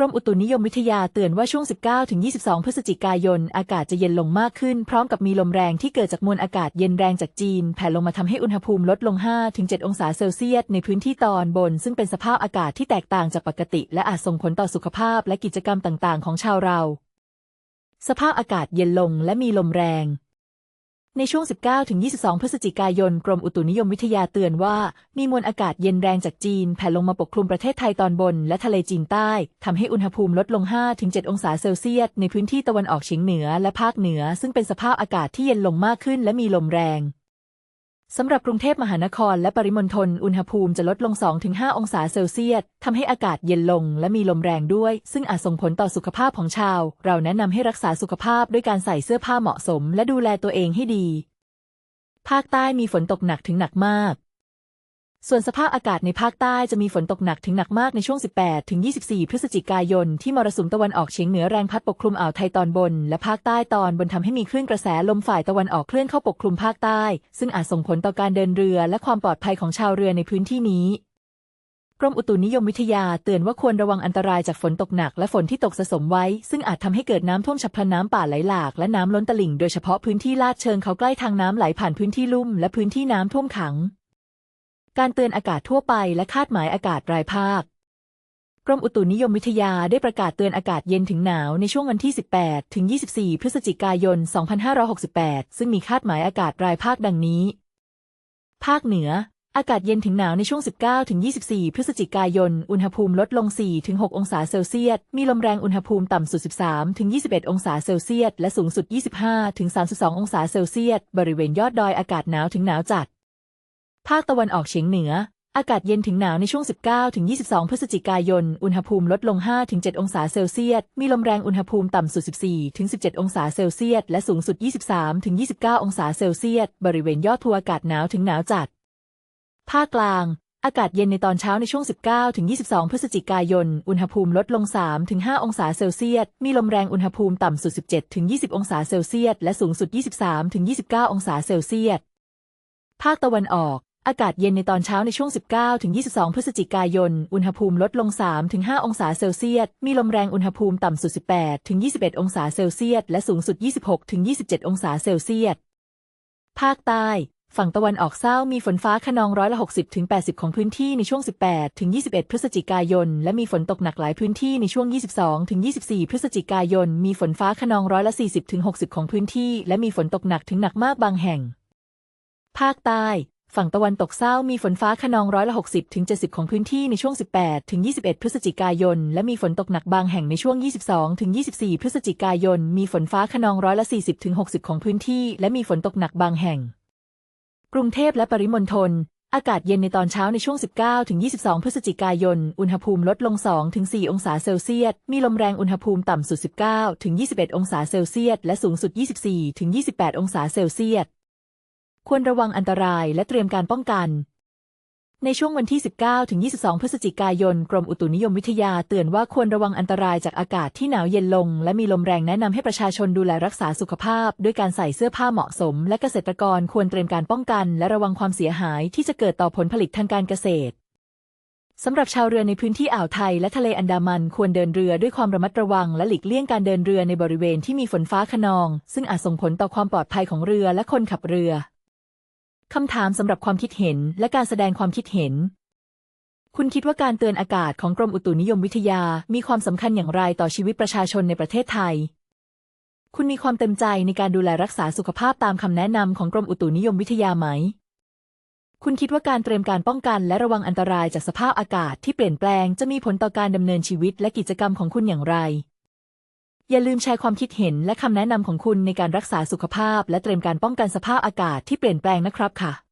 กรมอุตุนิยมวิทยาเตือนว่าช่วง 19-22 พฤศจิกายน อากาศจะเย็นลงมากขึ้น พร้อมกับมีลมแรงที่เกิดจากมวลอากาศเย็นแรงจากจีน แผ่ลงมาทำให้อุณหภูมิลดลง 5-7 องศาเซลเซียสในพื้นที่ตอนบน ซึ่งเป็นสภาพอากาศที่แตกต่างจากปกติ และอาจส่งผลต่อสุขภาพและกิจกรรมต่างๆ ของชาวเรา สภาพอากาศเย็นลงและมีลมแรง ในช่วง 19-22 พฤศจิกายน กรมอุตุนิยมวิทยาเตือนว่า มีมวลอากาศเย็นแรงจากจีน แผ่ลงมาปกคลุมประเทศไทยตอนบน และทะเลจีนใต้ทำให้อุณหภูมิลดลง 5-7 องศาเซลเซียส ในพื้นที่ตะวันออกเฉียงเหนือและภาคเหนือ ซึ่งเป็นสภาพอากาศที่เย็นลงมากขึ้นและมีลมแรง สำหรับกรุงเทพมหานครและปริมณฑลอุณหภูมิจะลดลง 2-5 องศาเซลเซียสทำให้อากาศเย็นลงและมีลมแรงด้วย ซึ่งอาจส่งผลต่อสุขภาพของชาว เราแนะนำให้รักษาสุขภาพด้วยการใส่เสื้อผ้าเหมาะสม และดูแลตัวเองให้ดี ภาคใต้มีฝนตกหนักถึงหนักมาก ส่วนสภาพอากาศในภาคใต้จะมีฝนตกหนักถึงหนักมากในช่วง 18 ถึง 24 พฤศจิกายน ที่มรสุมตะวันออกเฉียงเหนือแรงพัดปกคลุมอ่าวไทยตอนบน และภาคใต้ตอนบนทำให้มีคลื่นกระแสลมฝ่ายตะวันออกเคลื่อนเข้าปกคลุมภาคใต้ ซึ่งอาจส่งผลต่อการเดินเรือและความปลอดภัยของชาวเรือในพื้นที่นี้ กรมอุตุนิยมวิทยาเตือนว่าควรระวังอันตรายจากฝนตกหนักและฝนที่ตกสะสมไว้ ซึ่งอาจทำให้เกิดน้ำท่วมฉับพลันน้ำป่าไหลหลากและน้ำล้นตลิ่ง โดยเฉพาะพื้นที่ลาดเชิงเขาใกล้ทางน้ำไหลผ่านพื้นที่ลุ่มและพื้นที่น้ำท่วมขัง การเตือนอากาศทั่วไปและคาดหมายอากาศรายภาค กรมอุตุนิยมวิทยาได้ประกาศเตือนอากาศเย็นถึงหนาวในช่วงวันที่ 18 ถึง 24 พฤศจิกายน 2568 ซึ่งมีคาดหมายอากาศรายภาคดังนี้ ภาคเหนือ อากาศเย็นถึงหนาวในช่วง 19 ถึง 24 พฤศจิกายน อุณหภูมิลดลง 4 ถึง 6 องศาเซลเซียส มีลมแรงอุณหภูมิต่ำสุด 13 ถึง 21 องศาเซลเซียส และสูงสุด 25 ถึง 32 องศาเซลเซียส บริเวณยอดดอยอากาศหนาวถึงหนาวจัด ภาคตะวันออกเฉียงเหนือ อากาศเย็นถึงหนาวในช่วง 19ถึง22 พฤศจิกายน อุณหภูมิลดลง5ถึง7องศาเซลเซียส มีลมแรงอุณหภูมิต่ำสุด 14ถึง17 องศาเซลเซียส และสูงสุด 23ถึง29 องศาเซลเซียส บริเวณยอดภูอากาศหนาวถึงหนาวจัด ภาคกลางอากาศเย็นในตอนเช้าในช่วง 19ถึง22 พฤศจิกายน อุณหภูมิลดลง3ถึง5องศาเซลเซียส มีลมแรงอุณหภูมิต่ำสุด 17ถึง20 องศาเซลเซียส และสูงสุด 23ถึง29 องศาเซลเซียส ภาคตะวันออก อากาศเย็นในตอนเช้าในช่วง 19ถึง22 พฤศจิกายน อุณหภูมิลดลง3ถึง5องศาเซลเซียส มีลมแรงอุณหภูมิต่ำสุด 18ถึง21 องศาเซลเซียส และสูงสุด 26ถึง27 องศาเซลเซียส ภาคใต้ ฝั่งตะวันออกเศร้ามีฝนฟ้าขนองร้อยละ 60ถึง80 ของพื้นที่ในช่วง 18ถึง21 พฤศจิกายน และมีฝนตกหนักหลายพื้นที่ในช่วง 22ถึง24 พฤศจิกายน มีฝนฟ้าขนองร้อยละ 40ถึง60 ของพื้นที่ และมีฝนตกหนักถึงหนักมากบางแห่ง ภาคใต้ ฝั่งตะวันตกเศร้ามีฝนฟ้าขนองร้อยละ 60ถึง70 ของพื้นที่ในช่วง 18ถึง21 พฤศจิกายน และมีฝนตกหนักบางแห่งในช่วง 22ถึง24 พฤศจิกายน มีฝนฟ้าขนองร้อยละ 40ถึง60 ของพื้นที่ และมีฝนตกหนักบางแห่ง กรุงเทพและปริมณฑลอากาศเย็นในตอนเช้าในช่วง 19ถึง22 พฤศจิกายน อุณหภูมิลดลง 2 ถึง 4 องศาเซลเซียส มีลมแรงอุณหภูมิต่ำสุด 19 ถึง 21 องศาเซลเซียส และสูงสุด 24 ถึง 28 องศาเซลเซียส ควรระวังอันตรายและเตรียมการป้องกัน ในช่วงวันที่ 19 ถึง 22 พฤศจิกายน กรมอุตุนิยมวิทยาเตือนว่าควรระวังอันตรายจากอากาศที่หนาวเย็นลง และมีลมแรงแนะนำให้ประชาชนดูแลรักษาสุขภาพ ด้วยการใส่เสื้อผ้าเหมาะสม และเกษตรกรควรเตรียมการป้องกัน และระวังความเสียหายที่จะเกิดต่อผลผลิตทางการเกษตรสำหรับชาวเรือในพื้นที่อ่าวไทยและทะเลอันดามันควรเดินเรือด้วยความระมัดระวังและหลีกเลี่ยงการเดินเรือในบริเวณที่มีฝนฟ้าคะนอง ซึ่งอาจส่งผลต่อความปลอดภัยของเรือและคนขับเรือ คำถามสำหรับความคิดเห็นและการแสดงความคิดเห็น คุณคิดว่าการเตือนอากาศของกรมอุตุนิยมวิทยามีความสำคัญอย่างไรต่อชีวิตประชาชนในประเทศไทย คุณมีความเต็มใจในการดูแลรักษาสุขภาพตามคำแนะนำของกรมอุตุนิยมวิทยาไหม คุณคิดว่าการเตรียมการป้องกันและระวังอันตรายจากสภาพอากาศที่เปลี่ยนแปลงจะมีผลต่อการดำเนินชีวิตและกิจกรรมของคุณอย่างไร อย่าลืมแชร์ความคิดเห็นและคำแนะนำของคุณในการรักษาสุขภาพ และเตรียมการป้องกันสภาพอากาศที่เปลี่ยนแปลงนะครับค่ะ